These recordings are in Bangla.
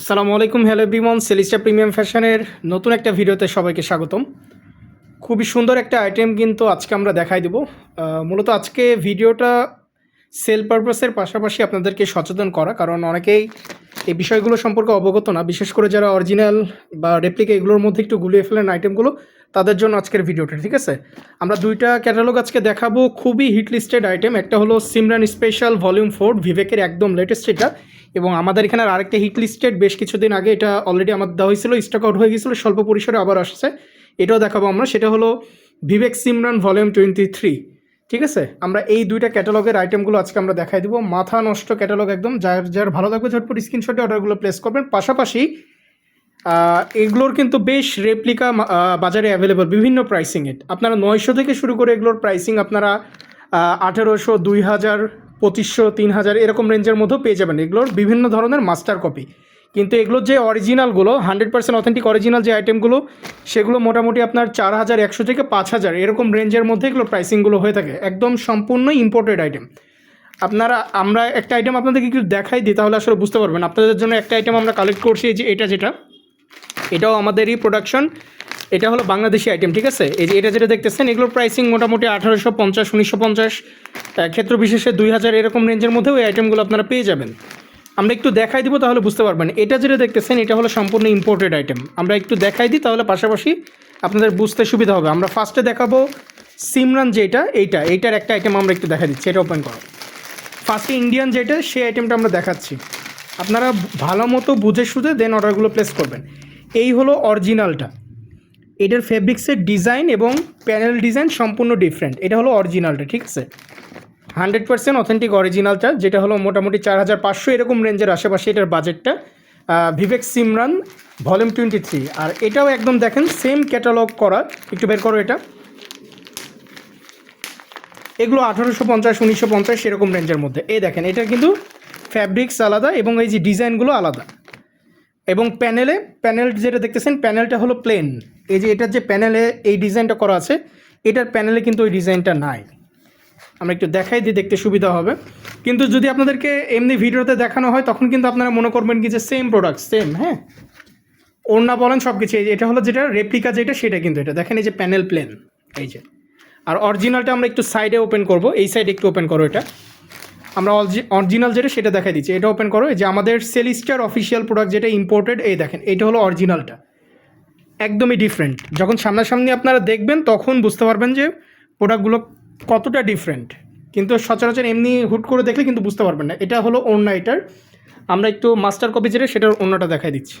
আসসালামু আলাইকুম, হ্যালো বিমন সেলিস্টা প্রিমিয়াম ফ্যাশনের নতুন একটা ভিডিওতে সবাইকে স্বাগতম। খুবই সুন্দর একটা আইটেম কিন্তু আজকে আমরা দেখাই দেব। মূলত আজকে ভিডিওটা সেল পারপাসের পাশাপাশি আপনাদেরকে সচেতন করা, কারণ অনেকেই এই বিষয়গুলো সম্পর্কে অবগত না। বিশেষ করে যারা অরিজিনাল বা রেপ্লিকা এগুলোর মধ্যে একটু গুলিয়ে ফেলেন আইটেমগুলো তাদের জন্য আজকের ভিডিওটা, ঠিক আছে? আমরা দুইটা ক্যাটালগ আজকে দেখাবো খুবই হিট লিস্টেড আইটেম একটা হলো সিমরান স্পেশাল ভলিউম ফোর ভিভেকের একদম লেটেস্ট এটা। এবং আমাদের এখানে আরেকটা হিট লিস্টেড বেশ কিছুদিন আগে এটা অলরেডি আমার দেওয়া হয়েছিল স্টক আউট হয়ে গেছিল, স্বল্প পরিসরে আবার আসছে। এটাও দেখাবো আমরা, সেটা হলো Vivek Simran volume twenty three ঠিক আছে? আমরা এই দুইটা ক্যাটালগের আইটেমগুলো আজকে আমরা দেখাই দিব। মাথা নষ্ট ক্যাটালগ একদম, যার যার ভালো লাগবে ঝটপট স্ক্রিনশটে অর্ডারগুলো প্লেস করবেন। পাশাপাশি এগুলোর কিন্তু বেশ রেপ্লিকা বাজারে অ্যাভেলেবল বিভিন্ন প্রাইসিংয়ে আপনারা নয়শো থেকে শুরু করে এগুলোর প্রাইসিং আপনারা আঠেরোশো দুই হাজার পঁচিশশো তিন হাজার এরকম রেঞ্জের মধ্যেও পেয়ে যাবেন। এগুলোর বিভিন্ন ধরনের মাস্টার কপি কিন্তু এগুলোর যে অরিজিনালগুলো হান্ড্রেড পার্সেন্ট অথেন্টিক অরিজিনাল যে আইটেমগুলো সেগুলো মোটামুটি আপনার চার হাজার একশো থেকে পাঁচ হাজার এরকম রেঞ্জের মধ্যে এগুলো প্রাইসিংগুলো হয়ে থাকে। একদম সম্পূর্ণ ইম্পোর্টেড আইটেম আপনারা, আমরা একটা আইটেম আপনাদেরকে একটু দেখাই দিই, তাহলে আসলে বুঝতে পারবেন। আপনাদের জন্য একটা আইটেম আমরা কালেক্ট করছি যে এটা যেটা। এটাও আমাদেরই প্রোডাকশন এটা হলো বাংলাদেশি আইটেম ঠিক আছে? এই যে এটা যেটা দেখতেছেন, এগুলোর প্রাইসিং মোটামুটি আঠারোশো পঞ্চাশ, উনিশশো পঞ্চাশ। ক্ষেত্র বিশেষে দুই হাজার এরকম রেঞ্জের মধ্যে ওই আইটেমগুলো আপনারা পেয়ে যাবেন। আমরা একটু দেখাই দিব, তাহলে বুঝতে পারবেন। এটা যেটা দেখতেছেন, এটা হলো সম্পূর্ণ ইম্পোর্টেড আইটেম আমরা একটু দেখাই দিই, তাহলে পাশাপাশি আপনাদের বুঝতে সুবিধা হবে। আমরা ফার্স্টে দেখাবো সিমরান যেটা, এইটা। এইটার একটা আইটেম আমরা একটু দেখা দিচ্ছি, এটা ওপেন করো। ফার্স্টে ইন্ডিয়ান যেটা, সেই আইটেমটা আমরা দেখাচ্ছি। আপনারা ভালো মতো বুঝে শুধে দেন অর্ডারগুলো প্লেস করবেন। এই হলো অরিজিনালটা এটার ফেব্রিক্সের ডিজাইন এবং প্যানেল ডিজাইন সম্পূর্ণ ডিফারেন্ট এটা হলো অরিজিনালটা ঠিক আছে? হান্ড্রেড পার্সেন্ট অথেন্টিক অরিজিনালটা যেটা হলো মোটামুটি চার হাজার পাঁচশো এরকম রেঞ্জের আশেপাশে এটার বাজেটটা Vivek Simran volume twenty three আর এটাও একদম দেখেন সেম ক্যাটালগ করা। একটু বের করো এটা। এগুলো আঠারোশো পঞ্চাশ, উনিশশো পঞ্চাশ এরকম রেঞ্জের মধ্যে। এই দেখেন, এটা কিন্তু ফ্যাব্রিক্স আলাদা এবং এই যে ডিজাইনগুলো আলাদা। এবং প্যানেলে প্যানেল যেটা দেখতেছেন প্যানেলটা হলো প্লেন এই যে এটার যে প্যানেলে এই ডিজাইনটা করা আছে, এটার প্যানেলে কিন্তু ওই ডিজাইনটা নাই। আমরা একটু দেখাই দিই দেখতে সুবিধা হবে। কিন্তু যদি আপনাদেরকে এমনি ভিডিওতে দেখানো হয়, তখন কিন্তু আপনারা মনে করবেন কি যে সেম প্রোডাক্ট সেম হ্যাঁ? ওড়না বলেন সব কিছু এটা হলো যেটা রেপ্লিকা যেটা, সেটা কিন্তু এটা। দেখেন এই যে প্যানেল প্লেন এই যে। আর অরিজিনালটা আমরা একটু সাইডে ওপেন করব, এই সাইডে একটু ওপেন করো এটা। আমরা অরিজিনাল যেটা সেটা দেখা দিচ্ছি। এটা ওপেন করো যে আমাদের সেলিস্টার অফিসিয়াল প্রোডাক্ট যেটা ইম্পোর্টেড এই দেখেন, এটা হলো অরিজিনালটা একদমই ডিফারেন্ট যখন সামনাসামনি আপনারা দেখবেন, তখন বুঝতে পারবেন যে প্রোডাক্টগুলো কতটা ডিফারেন্ট কিন্তু সচরাচর এমনি হুট করে দেখলে কিন্তু বুঝতে পারবেন না। এটা হলো ওড়না এটার। আমরা একটু মাস্টার কপি যেটা, সেটার অন্যটা দেখাই দিচ্ছি।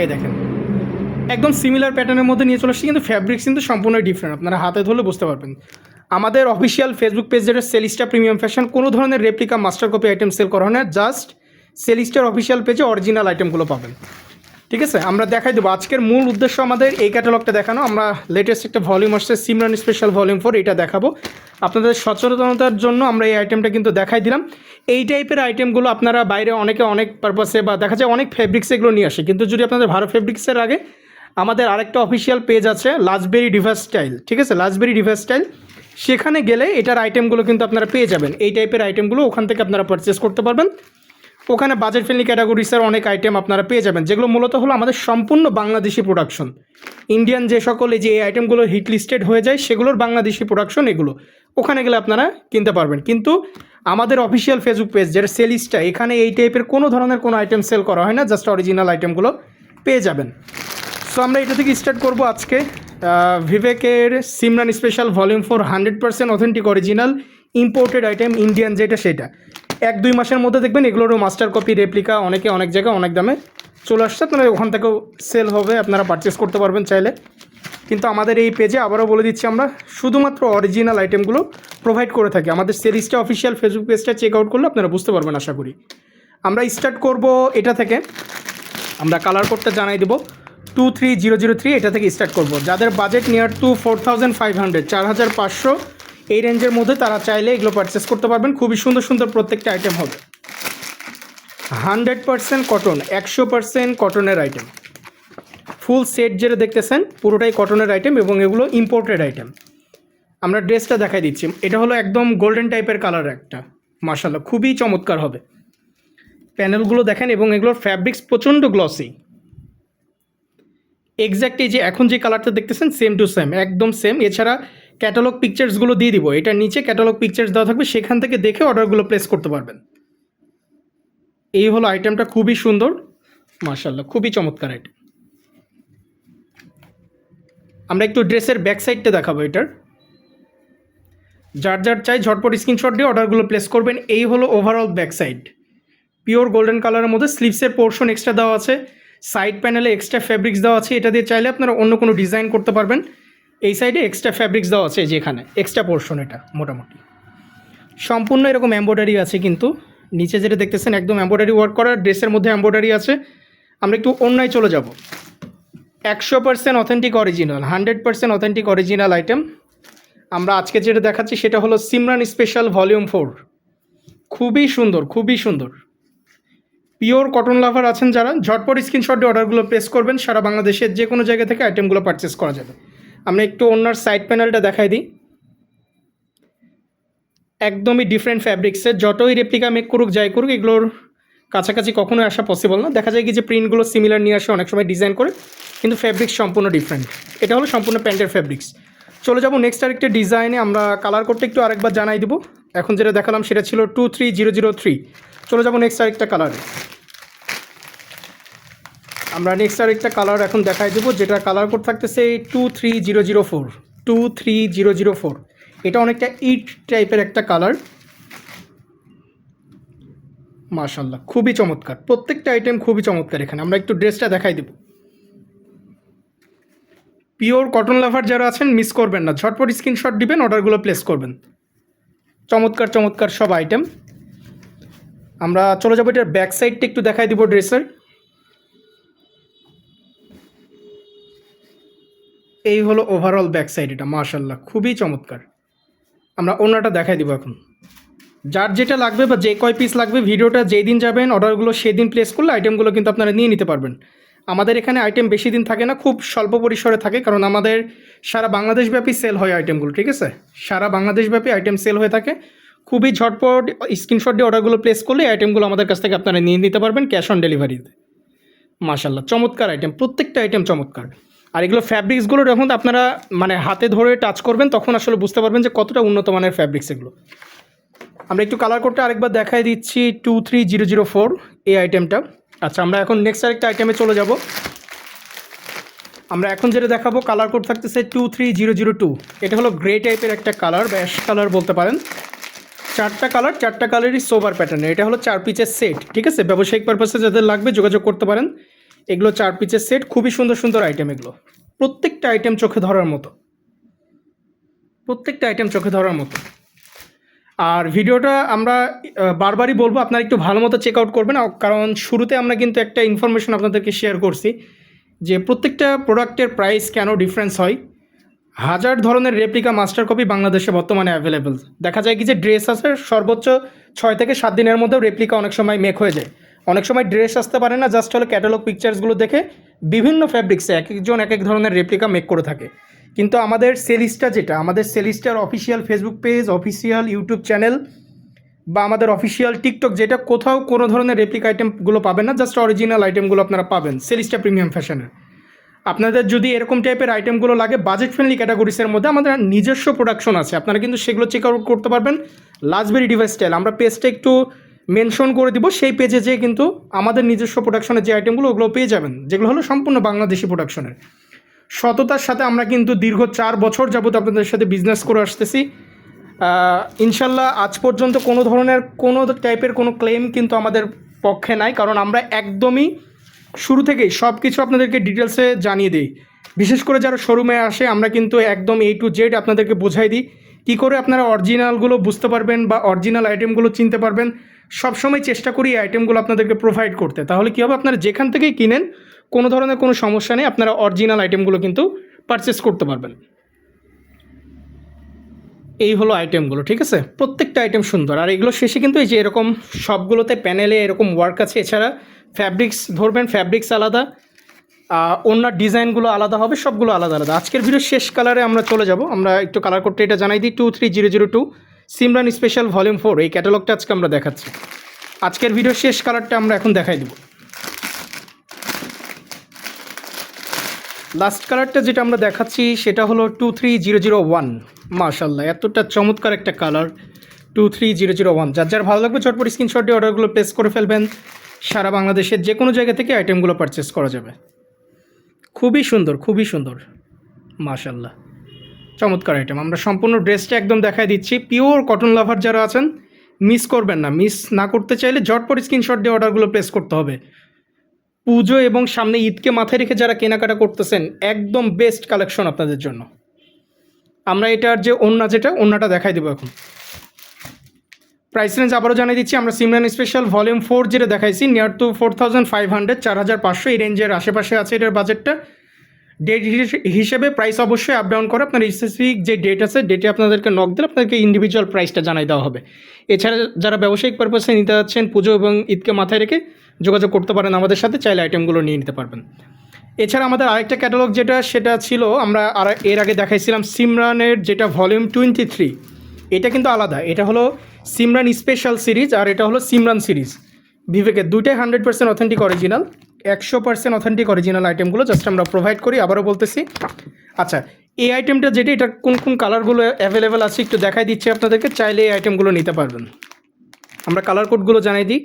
এই দেখেন। একদম সিমিলার প্যাটার্নের মধ্যে নিয়ে চলে আসছে কিন্তু ফ্যাব্রিক্স কিন্তু সম্পূর্ণ ডিফারেন্ট আপনারা হাতে ধরলে বুঝতে পারবেন। আমাদের অফিসিয়াল ফেসবুক পেজ যেটা সেলিস্টা প্রিমিয়াম ফ্যাশন কোনো ধরনের replica master copy item sale করা হয় না জাস্ট সেলিস্টার অফিসিয়াল পেজে অরিজিনাল আইটেমগুলো পাবেন। ঠিক আছে? আমরা দেখাই দেবো। আজকের মূল উদ্দেশ্য আমাদের এই ক্যাটালগটা দেখানো। আমরা লেটেস্ট একটা ভলিউম আসছে সিমরান স্পেশাল ভলিউম ফোর এটা দেখাবো। আপনাদের সচেতনতার জন্য আমরা এই আইটেমটা কিন্তু দেখাই দিলাম। এই টাইপের আইটেমগুলো আপনারা বাইরে অনেকে অনেক পারপাসে বা দেখা যায় অনেক ফেব্রিক্স এগুলো নিয়ে আসে। কিন্তু যদি আপনাদের ভালো ফেব্রিক্সের আগে আমাদের আরেকটা অফিসিয়াল পেজ আছে লাজবেরি ডিভার্স স্টাইল ঠিক আছে? লাজবেরি ডিভার্স স্টাইল সেখানে গেলে এটার আইটেমগুলো কিন্তু আপনারা পেয়ে যাবেন। এই টাইপের আইটেমগুলো ওখান থেকে আপনারা পারচেস করতে পারবেন। ওখানে বাজেট ফ্রেন্ডলি ক্যাটাগরিসের অনেক আইটেম আপনারা পেয়ে যাবেন, যেগুলো মূলত হলো আমাদের সম্পূর্ণ বাংলাদেশি প্রোডাকশন ইন্ডিয়ান যে সকল যে এই আইটেমগুলো হিট লিস্টেড হয়ে যায়, সেগুলোর বাংলাদেশি প্রোডাকশন এগুলো। ওখানে গেলে আপনারা কিনতে পারবেন। কিন্তু আমাদের অফিসিয়াল ফেসবুক পেজ যেটা সেলিস্টা এখানে এই টাইপের কোনো ধরনের কোনো আইটেম সেল করা হয় না জাস্ট অরিজিনাল আইটেমগুলো পেয়ে যাবেন। সো আমরা এটা থেকে স্টার্ট করব আজকে। ভিভেকের Simran special volume four hundred percent authentic original imported item Indian যেটা সেটা। এক, দুই মাসের মধ্যে দেখবেন এগুলোরও মাস্টার কপি রেপ্লিকা অনেকে অনেক জায়গায় অনেক দামে চলে আসছে। আপনারা ওখান থেকেও সেল হবে, আপনারা পারচেস করতে পারবেন চাইলে। কিন্তু আমাদের এই পেজে আবারও বলে দিচ্ছি আমরা, শুধুমাত্র অরিজিনাল আইটেমগুলো প্রোভাইড করে থাকি। আমাদের সিরিজটা অফিসিয়াল ফেসবুক পেজটা চেক আউট করলে আপনারা বুঝতে পারবেন, আশা করি। আমরা স্টার্ট করব এটা থেকে। আমরা কালার কোডটা জানাই দেবো। Two three zero zero three এটা থেকে স্টার্ট করব। যাদের budget near two four thousand five hundred চার হাজার পাঁচশো, এই রেঞ্জের মধ্যে তারা চাইলে এগুলো পারচেস করতে পারবেন। খুবই সুন্দর সুন্দর প্রত্যেকটা আইটেম হবে। হান্ড্রেড পার্সেন্ট কটন একশো পার্সেন্ট কটনের আইটেম ফুল সেট যেটা দেখতেছেন, পুরোটাই কটনের আইটেম এবং এগুলো ইম্পোর্টেড আইটেম আমরা ড্রেসটা দেখাই দিচ্ছি। এটা হলো একদম গোল্ডেন টাইপের কালার একটা। মার্শাল্লাহ খুবই চমৎকার হবে। প্যানেলগুলো দেখেন এবং এগুলোর ফ্যাব্রিক্স প্রচণ্ড গ্লসি এক্স্যাক্ট এই যে এখন যে কালারটা দেখতেছেন সেম টু সেম একদম সেম এছাড়া ক্যাটালগ পিকচার্সগুলো দিয়ে দিব। এটার নিচে ক্যাটালগ পিকচার্স দেওয়া থাকবে, সেখান থেকে দেখে অর্ডারগুলো প্লেস করতে পারবেন। এই হলো আইটেমটা খুবই সুন্দর। মার্শাল্লাহ খুবই চমৎকার আইটেম আমরা একটু ড্রেসের ব্যাক সাইডটা দেখাবো এটার। যার যার চাই ঝটপট স্ক্রিনশট দিয়ে অর্ডারগুলো প্লেস করবেন। এই হলো overall back side pure golden কালারের মধ্যে স্লিভসের পোর্শন এক্সট্রা দেওয়া আছে। সাইড প্যানেলে এক্সট্রা ফ্যাব্রিক্স দেওয়া আছে, এটা দিয়ে চাইলে আপনারা অন্য কোনো ডিজাইন করতে পারবেন। এই সাইডে এক্সট্রা ফ্যাব্রিক্স দেওয়া আছে যে এখানে এক্সট্রা পোর্শন এটা, মোটামুটি। সম্পূর্ণ এরকম এম্ব্রয়ডারি আছে কিন্তু, নিচে যেটা দেখতেছেন, একদম এম্ব্রয়ডারি ওয়ার্ক করা ড্রেসের মধ্যে এম্ব্রয়ডারি আছে। আমরা একটু অন্যায় চলে যাব। একশো percent authentic original hundred percent authentic original item আমরা আজকে যেটা দেখাচ্ছি, সেটা হলো সিমরান স্পেশাল ভলিউম ফোর খুবই সুন্দর খুবই সুন্দর। পিওর কটন লাভার আছেন যারা, ঝটপট স্ক্রিনশট দিয়ে অর্ডারগুলো প্লেস করবেন, সারা বাংলাদেশের যে কোনো জায়গা থেকে আইটেমগুলো পারচেস করা যাবে। আমরা একটু অন্যার সাইড প্যানেলটা দেখাই দিই। একদমই ডিফারেন্ট ফ্যাব্রিক্সের যতই রেপ্লিকা মেক করুক, যাই করুক, এগুলোর কাছাকাছি কখনোই আসা পসিবল না। দেখা যায় কি যে প্রিন্টগুলো সিমিলার নিয়ে আসে, অনেক সময় ডিজাইন করে, কিন্তু ফ্যাব্রিক্স সম্পূর্ণ ডিফারেন্ট এটা হলো সম্পূর্ণ প্যান্টের ফ্যাব্রিক্স চলে যাব নেক্সট আরেকটা ডিজাইনে আমরা কালার করতে একটু আরেকবার জানাই দেবো। এখন যেটা দেখালাম, সেটা ছিল two three zero zero three চলে যাব নেক্সট আরেকটা কালারে আমরা নেক্সট আরেকটা কালার এখন দেখাই দেবো যেটা কালার কোড থাকতেছে two three zero zero four two three zero zero four এটা অনেকটা ইট টাইপের একটা কালার মাশাল্লাহ খুবই চমৎকার। প্রত্যেকটা আইটেম খুবই চমৎকার এখানে। আমরা একটু ড্রেসটা দেখাই দেব। পিওর কটন লাভার যারা আছেন মিস করবেন না। ঝটপট স্ক্রিনশট দিবেন অর্ডারগুলো প্লেস করবেন। চমৎকার চমৎকার সব আইটেম আমরা চলে যাব এটার ব্যাক সাইডটা একটু দেখাই দিব ড্রেসের এই হলো ওভারঅল ব্যাক সাইড এটা মাশাল্লাহ খুবই চমৎকার। আমরা অন্যটা দেখাই দিব এখন। যার যেটা লাগবে বা যে কয় পিস লাগবে, ভিডিওটা যেই দিন যাবেন অর্ডারগুলো সেদিন প্লেস করলে আইটেমগুলো কিন্তু আপনারা নিয়ে নিতে পারবেন। আমাদের এখানে আইটেম বেশি দিন থাকে না, খুব স্বল্প পরিসরে থাকে, কারণ আমাদের সারা বাংলাদেশব্যাপী সেল হয় আইটেমগুলো ঠিক আছে? সারা বাংলাদেশব্যাপী আইটেম সেল হয়ে থাকে। খুবই ঝটপট স্ক্রিনশট দিয়ে অর্ডারগুলো প্লেস করলে আইটেমগুলো আমাদের কাছ থেকে আপনারা নিয়ে নিতে পারবেন ক্যাশ অন ডেলিভারিতে মাশাল্লাহ চমৎকার আইটেম প্রত্যেকটা আইটেম চমৎকার। আর এগুলো ফ্যাব্রিক্সগুলো যখন আপনারা মানে হাতে ধরে টাচ করবেন, তখন আসলে বুঝতে পারবেন যে কতটা উন্নত মানের ফ্যাব্রিক্স এগুলো। আমরা একটু কালার কোডটা আরেকবার দেখাই দিচ্ছি two three zero zero four এই আইটেমটা আচ্ছা আমরা এখন নেক্সট আরেকটা আইটেমে চলে যাব। আমরা এখন যেটা দেখাবো কালার কোড থাকতেছে two three zero zero two এটা হলো গ্রে টাইপের একটা কালার বা অ্যাশ কালার বলতে পারেন। চারটা কালার, চারটা কালারই সোবার প্যাটার্ন এটা হলো চার পিচের সেট ঠিক আছে? ব্যবসায়িক পারপাসে যাদের লাগবে যোগাযোগ করতে পারেন। এগুলো চার পিচের সেট খুবই সুন্দর সুন্দর আইটেম এগুলো। প্রত্যেকটা আইটেম চোখে ধরার মতো। প্রত্যেকটা আইটেম চোখে ধরার মতো। আর ভিডিওটা আমরা বারবারই বলব, আপনারা একটু ভালো মতো চেক আউট করবেন। কারণ শুরুতে আমরা কিন্তু একটা ইনফরমেশন আপনাদেরকে শেয়ার করছি যে প্রত্যেকটা প্রোডাক্টের প্রাইস কেন ডিফারেন্স হয়। হাজার ধরনের রেপ্লিকা মাস্টার কপি বাংলাদেশে বর্তমানে অ্যাভেলেবেল দেখা যায় কি যে ড্রেস আছে, সর্বোচ্চ ছয় থেকে সাত দিনের মধ্যেও রেপ্লিকা অনেক সময় মেক হয়ে যায়। অনেক সময় ড্রেস আসতে পারে না জাস্ট হলো ক্যাটালগ পিকচার্সগুলো দেখে বিভিন্ন ফ্যাব্রিক্সে এক একজন এক এক ধরনের রেপ্লিকা মেক করে থাকে। কিন্তু আমাদের সেলিস্টা যেটা, আমাদের সেলিস্টার official facebook page official youtube channel বা আমাদের অফিসিয়াল টিকটক যেটা, কোথাও কোনো ধরনের রেপ্লিক আইটেমগুলো পাবেন না জাস্ট অরিজিনাল আইটেমগুলো আপনারা পাবেন সেলিস্টা প্রিমিয়াম ফ্যাশনের আপনাদের যদি এরকম টাইপের আইটেমগুলো লাগে বাজেট ফ্রেন্ডলি ক্যাটাগরিসের মধ্যে আমাদের নিজস্ব প্রোডাকশন আছে। আপনারা কিন্তু সেগুলো চেক আউট করতে পারবেন। লাজবেরি ডিভাইস স্টাইল আমরা পেজটা একটু মেনশন করে দিব। সেই পেজে যেয়ে কিন্তু আমাদের নিজস্ব প্রোডাকশনের যে আইটেমগুলো ওগুলো পেয়ে যাবেন। যেগুলো হলো সম্পূর্ণ বাংলাদেশি প্রোডাকশনের সততার সাথে আমরা কিন্তু দীর্ঘ চার বছর যাবত আপনাদের সাথে বিজনেস করে আসতেছি। ইনশাল্লাহ আজ পর্যন্ত কোনো ধরনের কোনো টাইপের কোনো ক্লেম কিন্তু আমাদের পক্ষে নাই। কারণ আমরা একদমই শুরু থেকেই সব কিছু আপনাদেরকে ডিটেলসে জানিয়ে দিই। বিশেষ করে যারা শোরুমে আসে, আমরা কিন্তু একদম এ টু জেড আপনাদেরকে বোঝাই দিই। কী করে আপনারা অরিজিনালগুলো বুঝতে পারবেন বা অরিজিনাল আইটেমগুলো চিনতে পারবেন, সবসময় চেষ্টা করি এই আইটেমগুলো আপনাদেরকে প্রোভাইড করতে। তাহলে কী হবে? আপনারা যেখান থেকেই কিনেন, কোনো ধরনের কোনো সমস্যা নেই, আপনারা অরিজিনাল আইটেমগুলো কিন্তু পারচেস করতে পারবেন। এই হলো আইটেমগুলো ঠিক আছে? প্রত্যেকটা আইটেম সুন্দর। আর এগুলো শেষে কিন্তু এই যে এরকম সবগুলোতে প্যানেলে এরকম ওয়ার্ক আছে, এছাড়া ফ্যাব্রিক্স ধরবেন, ফ্যাব্রিক্স আলাদা। অন্য ডিজাইনগুলো আলাদা হবে, সবগুলো আলাদা আলাদা। আজকের ভিডিও শেষ কালারে আমরা চলে যাব। আমরা একটু কালার করতে এটা জানাই দিই two three zero zero two Simran special volume four এই ক্যাটালগটা আজকে আমরা দেখাচ্ছি। আজকের ভিডিও শেষ কালারটা আমরা এখন দেখাই দেব। লাস্ট কালারটা যেটা আমরা দেখাচ্ছি, সেটা হলো two three zero zero one মাশাল্লাহ এতটা চমৎকার একটা colour two three zero zero one যার যার ভালো লাগবে, চটপট স্ক্রিনশট দিয়ে অর্ডারগুলো প্লেস করে ফেলবেন। সারা বাংলাদেশের যে কোনো জায়গা থেকে আইটেমগুলো পারচেস করা যাবে। খুবই সুন্দর খুবই সুন্দর। মাশাল্লাহ চমৎকার আইটেম আমরা সম্পূর্ণ ড্রেসটা একদম দেখাই দিচ্ছি। পিওর কটন লাভার যারা আছেন মিস করবেন না। মিস না করতে চাইলে ঝটপট স্ক্রিনশট দিয়ে অর্ডারগুলো প্লেস করতে হবে। পুজো এবং সামনে ঈদকে মাথায় রেখে যারা কেনাকাটা করতেছেন, একদম বেস্ট কালেকশন আপনাদের জন্য। আমরা এটার যে ওন্না যেটা ওন্নাটা দেখাই দেবো এখন। প্রাইস রেঞ্জ আবারও জানিয়ে দিচ্ছি, আমরা সিমরান স্পেশাল ভলিউম ফোর যেটা দেখাইছি near two four thousand five hundred চার হাজার পাঁচশো, এই রেঞ্জের আশেপাশে আছে এটার বাজেটটা ডেট হিসেবে প্রাইস অবশ্যই আপ ডাউন করে, আপনার স্পেসিফিক যে ডেট আছে ডেটে আপনাদেরকে নক দিলে আপনাদেরকে ইন্ডিভিজুয়াল প্রাইসটা জানাই দেওয়া হবে। এছাড়া যারা ব্যবসায়িক পারপাসে নিতে যাচ্ছেন, পুজো এবং ঈদকে মাথায় রেখে যোগাযোগ করতে পারেন আমাদের সাথে, চাইলে আইটেমগুলো নিয়ে নিতে পারবেন। এছাড়া আমাদের আরেকটা ক্যাটালগ যেটা, সেটা ছিল, আমরা আর, এর আগে দেখাইছিলাম সিমরানের যেটা ভলিউম টোয়েন্টি থ্রি এটা কিন্তু আলাদা। এটা হলো সিমরান স্পেশাল সিরিজ আর এটা হলো সিমরান সিরিজ। বিবেকের দুইটাই হান্ড্রেড পার্সেন্ট অথেন্টিক অরিজিনাল একশো পার্সেন্ট অথেন্টিক অরিজিনাল আইটেমগুলো জাস্ট আমরা প্রোভাইড করি, আবারও বলতেছি। আচ্ছা এই আইটেমটা যেটা, এটা কোন কোন কালারগুলো অ্যাভেলেবেল আছে একটু দেখাই দিচ্ছি আপনাদেরকে, চাইলে এই আইটেমগুলো নিতে পারবেন। আমরা কালার কোডগুলো জানাই দিই।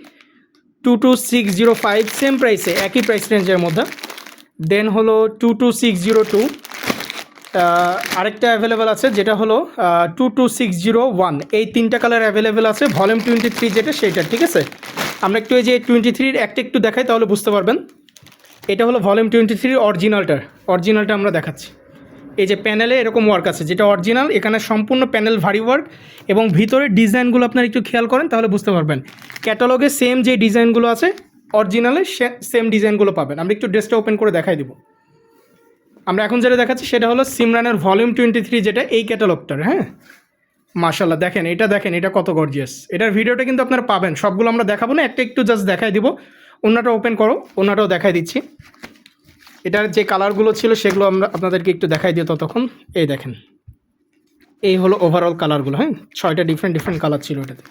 Two two six zero five same প্রাইসে একই প্রাইস রেঞ্জের মধ্যে। দেন হলো two two six zero two আরেকটা অ্যাভেলেবেল আছে, যেটা হলো two two six zero one এই তিনটা কালার অ্যাভেলেবেল আছে ভলিউম টোয়েন্টি থ্রি যেটা সেইটা, ঠিক আছে? আমরা একটু এই যে টোয়েন্টি থ্রির একটা একটু দেখাই, তাহলে বুঝতে পারবেন। এটা হলো ভলিউম টোয়েন্টি থ্রির অরিজিনালটার অরিজিনালটা আমরা দেখাচ্ছি। এই যে প্যানেলে এরকম ওয়ার্ক আছে, যেটা অরিজিনাল এখানে সম্পূর্ণ প্যানেল ভারী ওয়ার্ক এবং ভিতরের ডিজাইনগুলো আপনারা একটু খেয়াল করেন, তাহলে বুঝতে পারবেন। ক্যাটালগে সেম যে ডিজাইনগুলো আছে অরিজিনালে সেম ডিজাইনগুলো পাবেন। আমরা একটু ড্রেসটা ওপেন করে দেখাই দিব। আমরা এখন যেটা দেখাচ্ছি সেটা হলো সিমরানের ভলিউম টোয়েন্টি থ্রি যেটা এই ক্যাটালগটার হ্যাঁ? মাশাল্লাহ দেখেন, এটা দেখেন, এটা কত গর্জিয়াস এটার ভিডিওটা কিন্তু আপনারা পাবেন, সবগুলো আমরা দেখাবো না, একটা একটু জাস্ট দেখাই দিব। অন্যটা ওপেন করো, অন্যটাও দেখাই দিচ্ছি। এটার যে কালারগুলো ছিল সেগুলো আমরা আপনাদেরকে একটু দেখাই দিই ততক্ষণ। এই দেখেন, এই হলো ওভারঅল কালারগুলো হ্যাঁ? ছয়টা ডিফারেন্ট ডিফারেন্ট কালার ছিল এটাতে।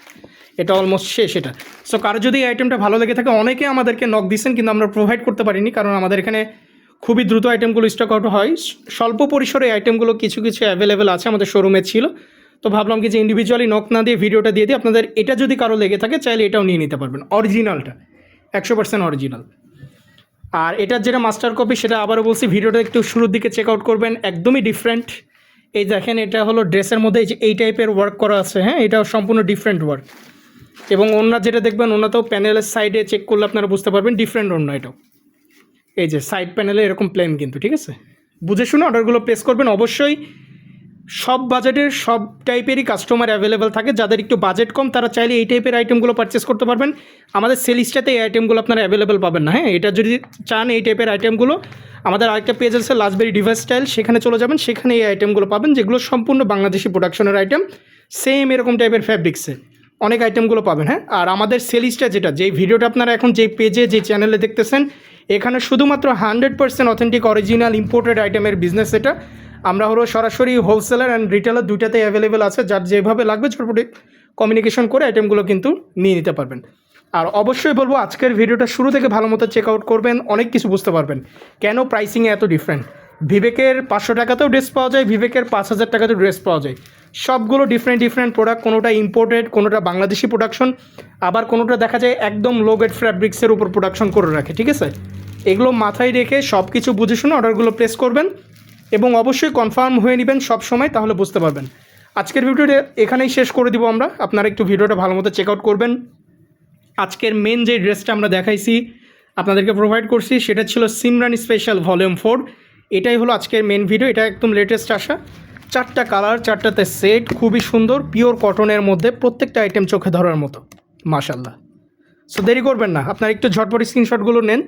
এটা অলমোস্ট শেষ এটা। সো কারও যদি এই আইটেমটা ভালো লেগে থাকে, অনেকে আমাদেরকে নক দিচ্ছেন কিন্তু আমরা প্রোভাইড করতে পারিনি, কারণ আমাদের এখানে খুবই দ্রুত আইটেমগুলো স্টক আউট হয়। স্বল্প পরিসরে আইটেমগুলো কিছু কিছু অ্যাভেলেবেল আছে আমাদের শোরুমে ছিল। তো ভাবলাম কি যে ইন্ডিভিজুয়ালি নক না দিয়ে ভিডিওটা দিয়ে দিই। আপনাদের এটা যদি কারও লেগে থাকে, চাইলে এটাও নিয়ে নিতে পারবেন। অরিজিনালটা একশো পার্সেন্ট অরিজিনাল আর এটার যেটা মাস্টার কপি সেটা আবারও বলছি ভিডিওটা একটু শুরুর দিকে চেক আউট করবেন, একদমই ডিফারেন্ট এই দেখেন, এটা হলো ড্রেসের মধ্যে এই টাইপের ওয়ার্ক করা আছে হ্যাঁ? এটা সম্পূর্ণ ডিফারেন্ট ওয়ার্ক এবং অন্য যেটা দেখবেন, ওনাতেও প্যানেলের সাইডে চেক করলে আপনারা বুঝতে পারবেন ডিফারেন্ট অন্য এটাও। এই যে সাইড প্যানেলে এরকম প্লেন কিন্তু, ঠিক আছে? বুঝে শুনে অর্ডারগুলো প্লেস করবেন। অবশ্যই সব বাজেটের সব টাইপেরই কাস্টমার অ্যাভেলেবেল থাকে। যাদের একটু বাজেট কম, তারা চাইলে এই টাইপের আইটেমগুলো পারচেস করতে পারবেন। আমাদের সেলিস্টাতে এই আইটেমগুলো আপনারা অ্যাভেলেবেল পাবেন না হ্যাঁ? এটা যদি চান এই টাইপের আইটেমগুলো আমাদের আরেকটা পেজ আছে লাস্টবেরি ডিভাইস স্টাইল সেখানে চলে যাবেন, সেখানে এই আইটেমগুলো পাবেন, যেগুলো সম্পূর্ণ বাংলাদেশি প্রোডাকশনের আইটেম সেম এরকম টাইপের ফ্যাব্রিক্সে অনেক আইটেমগুলো পাবেন হ্যাঁ? আর আমাদের সেলিস্টটা যেটা, যেই ভিডিওটা আপনারা এখন যেই পেজে যে চ্যানেলে দেখতেছেন এখানে শুধুমাত্র hundred percent authentic original imported আইটেমের বিজনেস এটা। আমরা হলো সরাসরি হোলসেলার অ্যান্ড রিটেলার দুইটাতেই অ্যাভেলেবেল আছে। যার যেভাবে লাগবে ছোটপটি কমিউনিকেশন করে আইটেমগুলো কিন্তু নিয়ে নিতে পারবেন। আর অবশ্যই বলব, আজকের ভিডিওটা শুরু থেকে ভালো মতো চেক আউট করবেন, অনেক কিছু বুঝতে পারবেন। কেন প্রাইসিংয়ে এত ডিফারেন্ট বিবেকের পাঁচশো টাকাতেও ড্রেস পাওয়া যায়, বিবেকের পাঁচ হাজার টাকাতেও ড্রেস পাওয়া যায়। সবগুলো ডিফারেন্ট ডিফারেন্ট প্রোডাক্ট কোনোটা ইম্পোর্টেড কোনোটা বাংলাদেশি প্রোডাকশন আবার কোনোটা দেখা যায় একদম লো গেট ফ্যাব্রিক্সের উপর প্রোডাকশন করে রাখে, ঠিক আছে? এগুলো মাথায় রেখে সব কিছু বুঝে শুনে অর্ডারগুলো প্লেস করবেন এবং অবশ্যই কনফার্ম হয়ে নেবেন সব সময় তাহলে বুঝতে পারবেন। আজকের ভিডিওটা এখানেই শেষ করে দিব আমরা। আপনারা একটু ভিডিওটা ভালো মতো চেক আউট করবেন। আজকের মেন যে ড্রেসটা আমরা দেখাইছি, আপনাদেরকে প্রোভাইড করছি, সেটা ছিল সিমরান স্পেশাল ভলিউম ফোর এটাই হলো আজকের মেন ভিডিও এটা একদম লেটেস্ট আসা। চারটা কালার, চারটাতে সেট, খুবই সুন্দর পিওর কটনের মধ্যে প্রত্যেকটা আইটেম চোখে ধরার মতো। মাশাল্লাহ সো দেরি করবেন না। আপনার একটু ঝটপট স্ক্রিনশটগুলো নেন।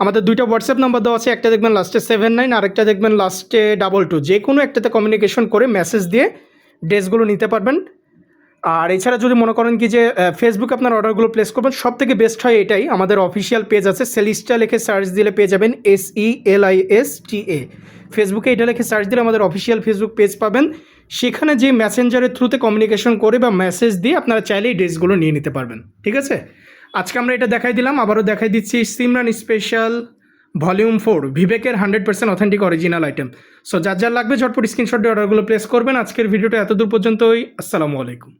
আমাদের দুইটা হোয়াটসঅ্যাপ নাম্বার দেওয়া আছে, একটা দেখবেন লাস্টে সেভেন নাইন আরেকটা দেখবেন লাস্টে ডাবল টু যে কোনো একটাতে কমিউনিকেশন করে মেসেজ দিয়ে ড্রেসগুলো নিতে পারবেন। আর এছাড়া যদি মনে করেন কি যে ফেসবুকে আপনার অর্ডারগুলো প্লেস করবেন সব থেকে বেস্ট হয় এটাই। আমাদের অফিসিয়াল পেজ আছে সেলিস্টা লিখে সার্চ দিলে পেয়ে যাবেন S E L I S T A ফেসবুকে এটা লিখে সার্চ দিলে আমাদের অফিসিয়াল ফেসবুক পেজ পাবেন। সেখানে যে মেসেঞ্জারের থ্রুতে কমিউনিকেশন করে বা মেসেজ দিয়ে আপনারা চাইলেই ড্রেসগুলো নিয়ে নিতে পারবেন। ঠিক আছে? আজকে আমরা এটা দেখাই দিলাম, আবারও দেখাই দিচ্ছি Simran special volume four ভিভেকের hundred percent authentic original item so যার যার লাগবে ঝটপট স্ক্রিনশট দিয়ে অর্ডারগুলো প্লেস করবেন। আজকের ভিডিওটা এত দূর পর্যন্তই। আসসালামু আলাইকুম।